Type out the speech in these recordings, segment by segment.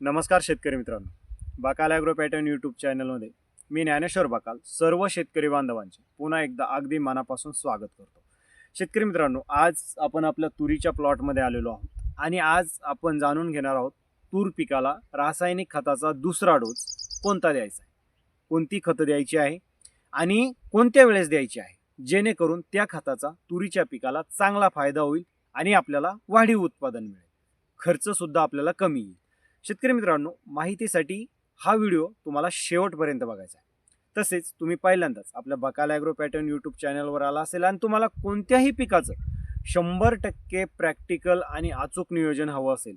नमस्कार शेतकरी मित्रांनो. बाकाल ॲग्रो पॅटर्न यूट्यूब चॅनलमध्ये मी ज्ञानेश्वर बाकाल सर्व शेतकरी बांधवांचे पुन्हा एकदा अगदी मनापासून स्वागत करतो. शेतकरी मित्रांनो आज आपण आपल्या तुरीच्या प्लॉटमध्ये आलेलो आहोत आणि आज आपण जाणून घेणार आहोत तूर पिकाला रासायनिक खताचा दुसरा डोस कोणता द्यायचा आहे? कोणती खतं द्यायची आहे? आणि कोणत्या वेळेस द्यायची आहे? जेणेकरून त्या खताचा तुरीच्या पिकाला चांगला फायदा होईल आणि आपल्याला वाढीव उत्पादन मिळेल. खर्चसुद्धा आपल्याला कमी येईल. शेतकरी मित्रांनो माहितीसाठी हा व्हिडिओ तुम्हाला शेवटपर्यंत बघायचा आहे. तसेच तुम्ही पहिल्यांदाच आपल्या बकाल ॲग्रो पॅटर्न यूट्यूब चॅनलवर आला असेल आणि तुम्हाला कोणत्याही पिकाचं शंभर टक्के प्रॅक्टिकल आणि अचूक नियोजन हवं असेल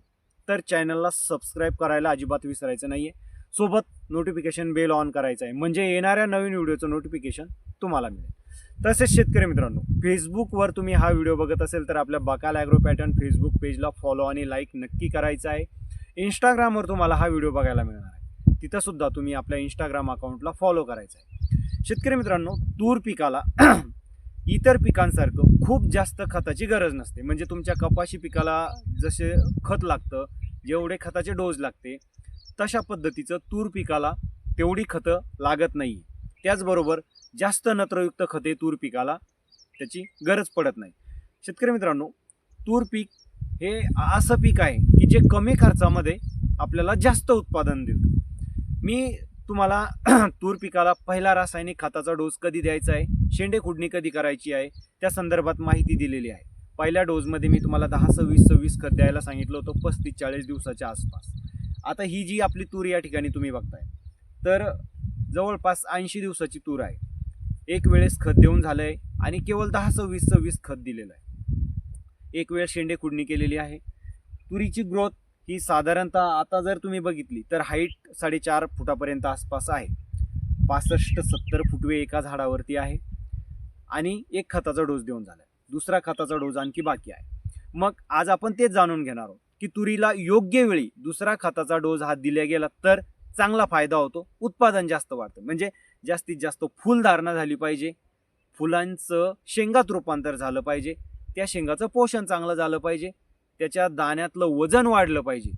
तर चॅनलला सबस्क्राईब करायला अजिबात विसरायचं नाही आहे सोबत नोटिफिकेशन बेल ऑन करायचं आहे म्हणजे येणाऱ्या नवीन व्हिडिओचं नोटिफिकेशन तुम्हाला मिळेल. तसेच शेतकरी मित्रांनो फेसबुकवर तुम्ही हा व्हिडिओ बघत असेल तर आपल्या बकाल ॲग्रो पॅटर्न फेसबुक पेजला फॉलो आणि लाईक नक्की करायचं आहे. इंस्टाग्रामवर तुम्हाला हा व्हिडिओ बघायला मिळणार आहे. तिथंसुद्धा तुम्ही आपल्या इंस्टाग्राम अकाउंटला फॉलो करायचं आहे. शेतकरी मित्रांनो तूर पिकाला इतर पिकांसारखं खूप जास्त खताची गरज नसते. म्हणजे तुमच्या कपाशी पिकाला जसे खत लागतं जेवढे खताचे डोस लागते तशा पद्धतीचं तूर पिकाला तेवढी खतं लागत नाही. त्याचबरोबर जास्त नत्रयुक्त खते तूर पिकाला त्याची गरज पडत नाही. शेतकरी मित्रांनो तूर पीक हे असं पीक आहे की जे कमी खर्चामध्ये आपल्याला जास्त उत्पादन देतं. मी तुम्हाला तूर पिकाला पहिला रासायनिक खताचा डोस कधी द्यायचा आहे? शेंडे खुडणी कधी करायची आहे? त्या संदर्भात माहिती दिलेली आहे. पहिल्या डोसमध्ये मी तुम्हाला दहा सव्वीस सव्वीस खत द्यायला सांगितलं होतं पस्तीस चाळीस दिवसाच्या आसपास. आता ही जी आपली तूर या ठिकाणी तुम्ही बघताय तर जवळपास ऐंशी दिवसाची तूर आहे. एक वेळेस खत देऊन झालं आहे आणि केवळ दहा सव्वीस सव्वीस खत दिलेलं आहे. एक वेळ शेंडे खुडणी केलेली आहे. तुरीची ग्रोथ ही साधारणतः आता जर तुम्ही बघितली तर हाईट साडेचार फुटापर्यंत आसपास आहे. पासष्ट सत्तर फुटवे एका झाडावरती आहे. आणि एक खताचा डोस देऊन झाला दुसरा खताचा डोस आणखी बाकी आहे. मग आज आपण तेच जाणून घेणार आहोत की तुरीला योग्य वेळी दुसरा खताचा डोस हा दिला गेला तर चांगला फायदा होतो उत्पादन जास्त वाढतं. म्हणजे जास्तीत जास्त फुलधारणा झाली पाहिजे. फुलांचं शेंगात रूपांतर झालं पाहिजे. त्या शेंगाचं पोषण चांगलं झालं पाहिजे. त्याच्या दाण्यातलं वजन वाढलं पाहिजे.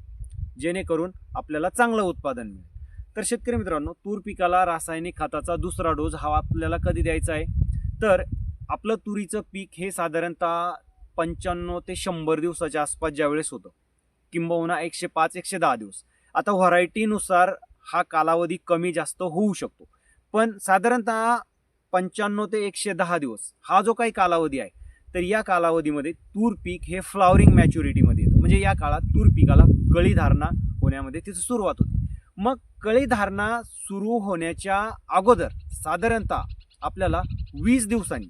जेणेकरून आपल्याला चांगलं उत्पादन मिळेल. तर शेतकरी मित्रांनो तूर पिकाला रासायनिक खताचा दुसरा डोस हा आपल्याला कधी द्यायचा आहे? तर आपलं तुरीचं पीक हे साधारणतः पंच्याण्णव ते शंभर दिवसाच्या आसपास ज्यावेळेस होतं. किंबहुना एकशे पाच एकशे दहा दिवस. आता व्हरायटीनुसार हा कालावधी कमी जास्त होऊ शकतो. पण साधारणतः पंच्याण्णव ते एकशे दहा दिवस हा जो काही कालावधी आहे तर या कालावधीमध्ये तूर पीक हे फ्लॉवरिंग मॅच्युरिटीमध्ये येतं. म्हणजे या काळात तूर पिकाला कळी धारणा होण्यामध्ये तिचं सुरुवात होते. मग कळी धारणा सुरू होण्याच्या अगोदर साधारणतः आपल्याला वीस दिवसांनी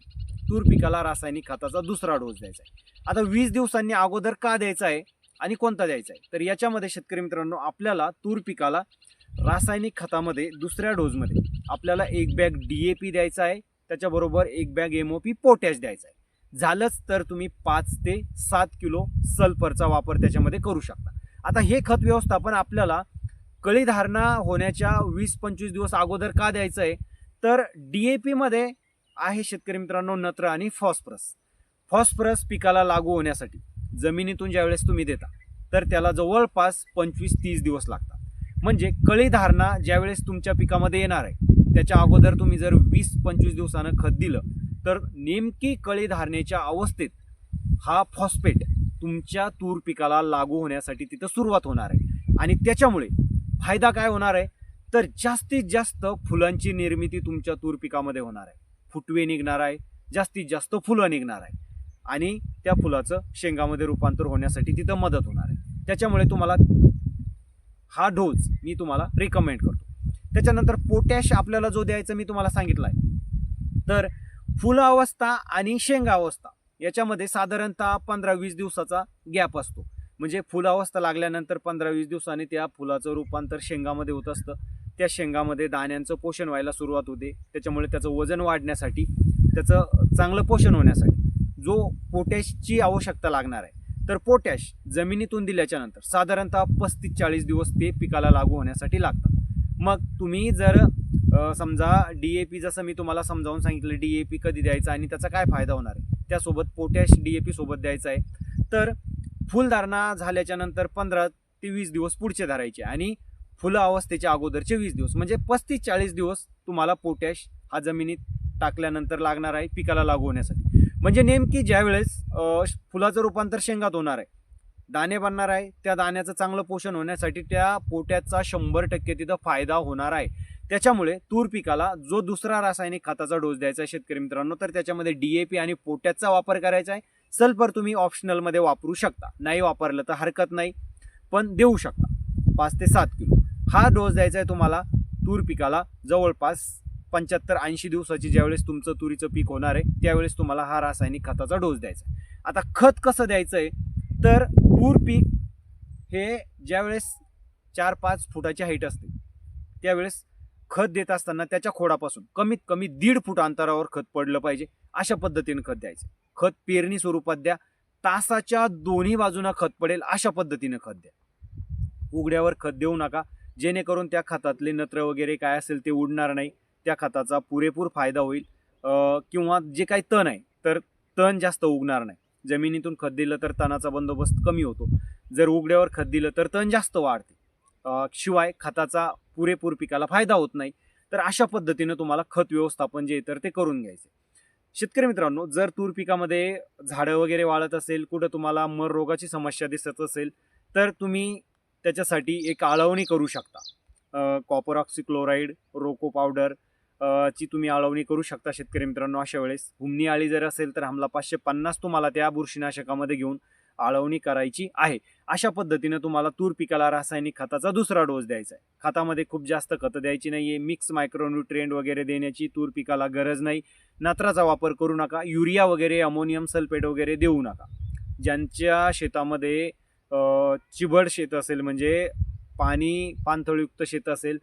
तूर पिकाला रासायनिक खताचा दुसरा डोस द्यायचा आहे. आता वीस दिवसांनी अगोदर का द्यायचा आहे आणि कोणता द्यायचा आहे? तर याच्यामध्ये शेतकरी मित्रांनो आपल्याला तूर पिकाला रासायनिक खतामध्ये दुसऱ्या डोसमध्ये आपल्याला एक बॅग डी ए पी द्यायचा आहे. त्याच्याबरोबर एक bag M O P potash द्यायचा आहे. झालंच तर तुम्ही पाच ते सात किलो सल्फरचा वापर त्याच्यामध्ये करू शकता. आता हे खत व्यवस्थापन आपल्याला कळी धारणा होण्याच्या वीस पंचवीस दिवस अगोदर का द्यायचं आहे तर डी ए पीमध्ये आहे शेतकरी मित्रांनो नत्र आणि फॉस्फरस. फॉस्फरस पिकाला लागू होण्यासाठी जमिनीतून ज्यावेळेस तुम्ही देता तर त्याला जवळपास पंचवीस तीस दिवस लागतात. म्हणजे कळी धारणा ज्यावेळेस तुमच्या पिकामध्ये येणार आहे त्याच्या अगोदर तुम्ही जर वीस पंचवीस दिवसानं खत दिलं तर नेमकी कळी धारणेच्या अवस्थेत हा फॉस्फेट तुमच्या तूर पिकाला लागू होण्यासाठी तिथं सुरुवात होणार आहे. आणि त्याच्यामुळे फायदा काय होणार आहे? तर जास्तीत जास्त फुलांची निर्मिती तुमच्या तूर पिकामध्ये होणार आहे. फुटवे निघणार आहे जास्तीत जास्त फुलं निघणार आहे. आणि त्या फुलाचं शेंगामध्ये रूपांतर होण्यासाठी तिथं मदत होणार आहे. त्याच्यामुळे तुम्हाला हा डोस मी तुम्हाला रिकमेंड करतो. त्याच्यानंतर पोटॅश आपल्याला जो द्यायचा मी तुम्हाला सांगितलं आहे. तर फुल अवस्था आणि शेंगा अवस्था याच्यामध्ये साधारणतः पंधरा वीस दिवसाचा गॅप असतो. म्हणजे फुल अवस्था लागल्यानंतर पंधरा वीस दिवसांनी त्या फुलाचं रूपांतर शेंगामध्ये होत असतं. त्या शेंगामध्ये दाण्यांचं पोषण व्हायला सुरुवात होते. त्याच्यामुळे त्याचं वजन वाढण्यासाठी त्याचं चांगलं पोषण होण्यासाठी जो पोटॅशची आवश्यकता लागणार आहे तर पोटॅश जमिनीतून दिल्याच्यानंतर साधारणतः पस्तीस चाळीस दिवस ते पिकाला लागू होण्यासाठी लागतात. मग तुम्ही जर समजा डी ए पी जसं मी तुम्हाला समजावून सांगितलं डी ए पी कधी द्यायचं आणि त्याचा काय फायदा होणार आहे? त्यासोबत पोटॅश डी ए पी सोबत द्यायचा आहे. तर फुलधारणा झाल्याच्यानंतर पंधरा ते वीस दिवस पुढचे धरायचे आणि फुलं अवस्थेच्या अगोदरचे वीस दिवस. म्हणजे पस्तीस चाळीस दिवस तुम्हाला पोटॅश हा जमिनीत टाकल्यानंतर लागणार आहे पिकाला लागू होण्यासाठी. म्हणजे नेमकी ज्यावेळेस फुलाचं रूपांतर शेंगात होणार आहे दाणे बनणार आहे त्या दाण्याचं चांगलं पोषण होण्यासाठी त्या पोट्याचा शंभर टक्के तिथं फायदा होणार आहे. त्याच्यामुळे तूर पिकाला जो दुसरा रासायनिक खताचा डोस द्यायचा आहे शेतकरी मित्रांनो तर त्याच्यामध्ये डीएपी आणि पोटॅशचा वापर करायचा आहे. सल्फर तुम्ही ऑप्शनलमध्ये वापरू शकता. नाही वापरलं तर हरकत नाही पण देऊ शकता. पाच ते सात किलो. हा डोस द्यायचा आहे तुम्हाला तूर पिकाला जवळपास पंच्याहत्तर ऐंशी दिवसाची ज्यावेळेस तुमचं तुरीचं पीक होणार आहे त्यावेळेस तुम्हाला हा रासायनिक खताचा डोस द्यायचा आहे. आता खत कसं द्यायचं आहे तर तूर पीक हे ज्यावेळेस चार पाच फुटाची हाईट असते त्यावेळेस खत देत असताना त्याच्या खोडापासून कमीत कमी दीड फूट अंतरावर खत पडलं पाहिजे अशा पद्धतीने खत द्यायचं. खत पेरणी स्वरूपात द्या तासाच्या दोन्ही बाजूना खत पडेल अशा पद्धतीने खत द्या. उघड्यावर खत देऊ नका जेणेकरून त्या खतातले नत्र वगैरे काय असेल ते उडणार नाही त्या खताचा पुरेपूर फायदा होईल. किंवा जे काही तण आहे तर तण जास्त उगणार नाही. जमिनीतून खत दिलं तर तणाचा बंदोबस्त कमी होतो. जर उघड्यावर खत दिलं तर तण जास्त वाढते. शिवाय खताचा पुरेपूर पिकाला फायदा होत नाही. तर अशा पद्धतीनं तुम्हाला खत व्यवस्थापन जे आहे तर ते करून घ्यायचे. शेतकरी मित्रांनो जर तूर पिकामध्ये झाडं वगैरे वाळत असेल कुठं तुम्हाला मर रोगाची समस्या दिसत असेल तर तुम्ही त्याच्यासाठी एक आळवणी करू शकता. कॉपर ऑक्सिक्लोराईड रोको पावडर ची तुम्ही आळवणी करू शकता शेतकरी मित्रांनो अशा वेळेस. हुमणी आळी जर असेल तर हमला पाचशे पन्नास तुम्हाला त्या बुरशीनाशकामध्ये घेऊन आळवणी करायची आहे. अशा पद्धतीनं तुम्हाला तूर पिकाला रासायनिक खताचा दुसरा डोस द्यायचा आहे. खतामध्ये खूप जास्त खतं द्यायची नाही आहे मिक्स मायक्रोन्युट्रिएंट वगैरे देण्याची तूर पिकाला गरज नाही. नत्राचा वापर करू नका. युरिया वगैरे अमोनियम सल्फेट वगैरे देऊ नका. ज्यांच्या शेतामध्ये चिबड शेत असेल म्हणजे पाणी पाणथळयुक्त शेत असेल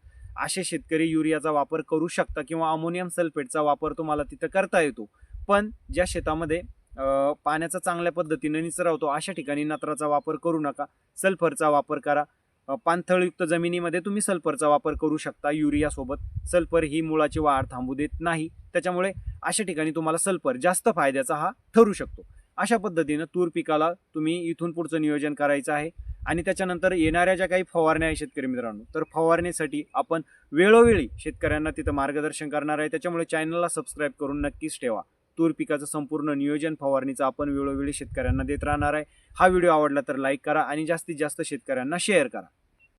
असे शेतकरी युरियाचा वापर करू शकता किंवा अमोनियम सल्फेटचा वापर तुम्हाला तिथं करता येतो. पण ज्या शेतामध्ये पाण्याचा चांगल्या पद्धतीने निचरा होतो अशा ठिकाणी नत्राचा वापर करू नका. सल्फरचा वापर करा. पाणथळयुक्त जमिनीमध्ये तुम्ही सल्फरचा वापर करू शकता. युरियासोबत सल्फर ही मुळाची वाढ थांबू देत नाही. त्याच्यामुळे अशा ठिकाणी तुम्हाला सल्फर जास्त फायद्याचा हा ठरू शकतो. अशा पद्धतीनं तूर पिकाला तुम्ही इथून पुढचं नियोजन करायचं आहे. आणि त्याच्यानंतर येणाऱ्या ज्या काही फवारण्या आहे शेतकरी मित्रांनो तर फवारणीसाठी आपण वेळोवेळी शेतकऱ्यांना तिथं मार्गदर्शन करणार आहे. त्याच्यामुळे चॅनलला सबस्क्राईब करून नक्कीच ठेवा. तूर पिकाचं संपूर्ण नियोजन फवारणीचं आपण वेळोवेळी शेतकऱ्यांना देत राहणार आहे. हा व्हिडिओ आवडला तर लाईक करा आणि जास्तीत जास्त शेतकऱ्यांना शेअर करा.